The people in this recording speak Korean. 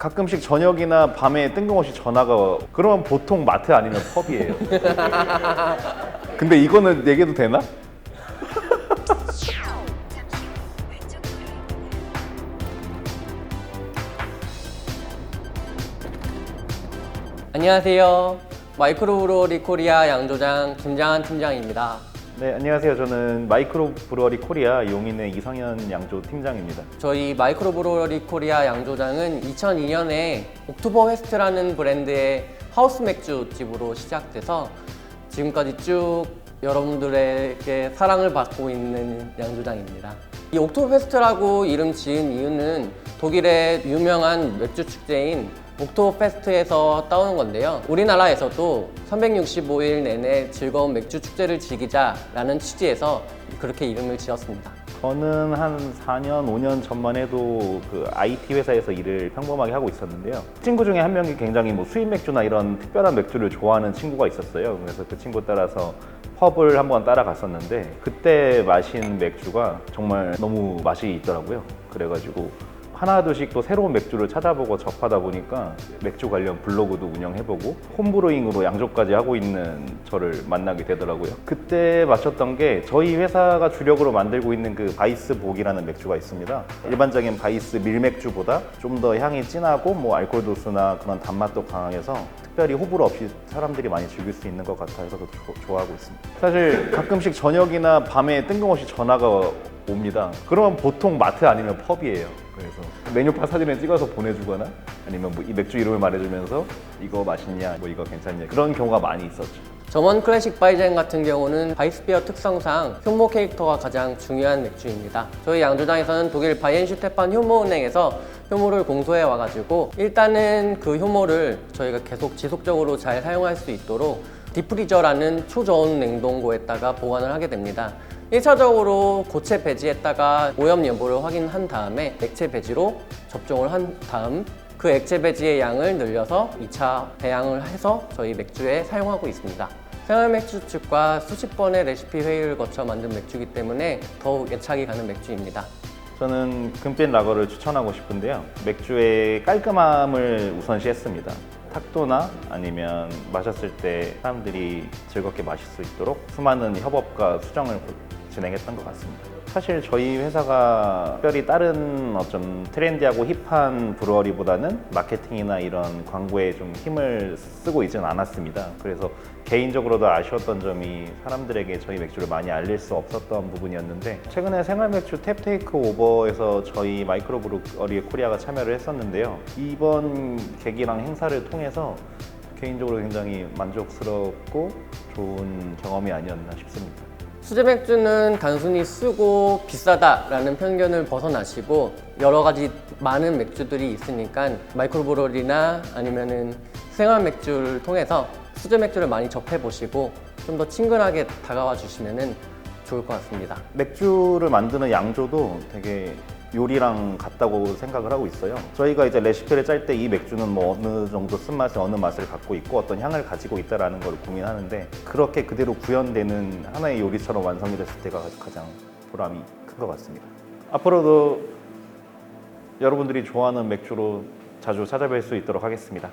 가끔씩 저녁이나 밤에 뜬금없이 전화가 와. 그러면 보통 마트 아니면 펍이에요. 근데 이거는 얘기해도 되나? 안녕하세요. 마이크로브로리 코리아 양조장 김장한 팀장입니다. 네, 안녕하세요. 저는 마이크로 브루어리 코리아 용인의 이성현 양조 팀장입니다. 저희 마이크로브로리 코리아 양조장은 2002년에 옥토버 웨스트라는 브랜드의 하우스 맥주 집으로 시작돼서 지금까지 쭉 여러분들에게 사랑을 받고 있는 양조장입니다. 이 옥토버 페스트라고 이름 지은 이유는 독일의 유명한 맥주 축제인 옥토버 페스트에서 따오는 건데요. 우리나라에서도 365일 내내 즐거운 맥주 축제를 즐기자라는 취지에서 그렇게 이름을 지었습니다. 저는 한 4년, 5년 전만 해도 그 IT 회사에서 일을 평범하게 하고 있었는데요. 친구 중에 한 명이 굉장히 뭐 수입 맥주나 이런 특별한 맥주를 좋아하는 친구가 있었어요. 그래서 그 친구 따라서 펍을 한번 따라갔었는데 그때 마신 맥주가 정말 너무 맛이 있더라고요. 그래가지고 하나둘씩 또 새로운 맥주를 찾아보고 접하다 보니까 맥주 관련 블로그도 운영해보고 홈브로잉으로 양조까지 하고 있는 저를 만나게 되더라고요. 그때 마셨던 게 저희 회사가 주력으로 만들고 있는 그 바이스 복이라는 맥주가 있습니다. 일반적인 바이스 밀맥주보다 좀 더 향이 진하고 뭐 알코올 도수나 그런 단맛도 강해서 특별히 호불호 없이 사람들이 많이 즐길 수 있는 것 같아서 좋아하고 있습니다. 사실 가끔씩 저녁이나 밤에 뜬금없이 전화가 옵니다. 그러면 보통 마트 아니면 펍이에요. 그래서 메뉴판 사진을 찍어서 보내주거나 아니면 뭐 이 맥주 이름을 말해주면서 이거 맛있냐, 뭐 이거 괜찮냐 그런 경우가 많이 있었죠. 점원 클래식 바이젠 같은 경우는 바이스비어 특성상 효모 캐릭터가 가장 중요한 맥주입니다. 저희 양조장에서는 독일 바이엔슈테판 효모은행에서 효모를 공소해 와가지고 일단은 그 효모를 저희가 계속 지속적으로 잘 사용할 수 있도록 디프리저라는 초저온 냉동고에다가 보관을 하게 됩니다. 1차적으로 고체 배지에다가 오염 여부를 확인한 다음에 액체 배지로 접종을 한 다음 그 액체 배지의 양을 늘려서 2차 배양을 해서 저희 맥주에 사용하고 있습니다. 생활 맥주 측과 수십 번의 레시피 회의를 거쳐 만든 맥주이기 때문에 더욱 애착이 가는 맥주입니다. 저는 금빛 라거를 추천하고 싶은데요. 맥주의 깔끔함을 우선시했습니다. 탁도나 아니면 마셨을 때 사람들이 즐겁게 마실 수 있도록 수많은 협업과 수정을 진행했던 것 같습니다. 사실 저희 회사가 특별히 다른 어좀 트렌디하고 힙한 브루어리보다는 마케팅이나 이런 광고에 좀 힘을 쓰고 있지는 않았습니다. 그래서 개인적으로도 아쉬웠던 점이 사람들에게 저희 맥주를 많이 알릴 수 없었던 부분이었는데 최근에 생활 맥주 탭 테이크 오버에서 저희 마이크로 브루어리 코리아가 참여를 했었는데요. 이번 계기랑 행사를 통해서 개인적으로 굉장히 만족스럽고 좋은 경험이 아니었나 싶습니다. 수제 맥주는 단순히 쓰고 비싸다라는 편견을 벗어나시고 여러 가지 많은 맥주들이 있으니까 마이크로브롤이나 아니면은 생활 맥주를 통해서 수제 맥주를 많이 접해 보시고 좀 더 친근하게 다가와 주시면은 좋을 것 같습니다. 맥주를 만드는 양조도 되게 요리랑 같다고 생각을 하고 있어요. 저희가 이제 레시피를 짤 때 이 맥주는 뭐 어느 정도 쓴맛에 어느 맛을 갖고 있고 어떤 향을 가지고 있다라는 걸 고민하는데 그렇게 그대로 구현되는 하나의 요리처럼 완성이 됐을 때가 가장 보람이 큰 것 같습니다. 앞으로도 여러분들이 좋아하는 맥주로 자주 찾아뵐 수 있도록 하겠습니다.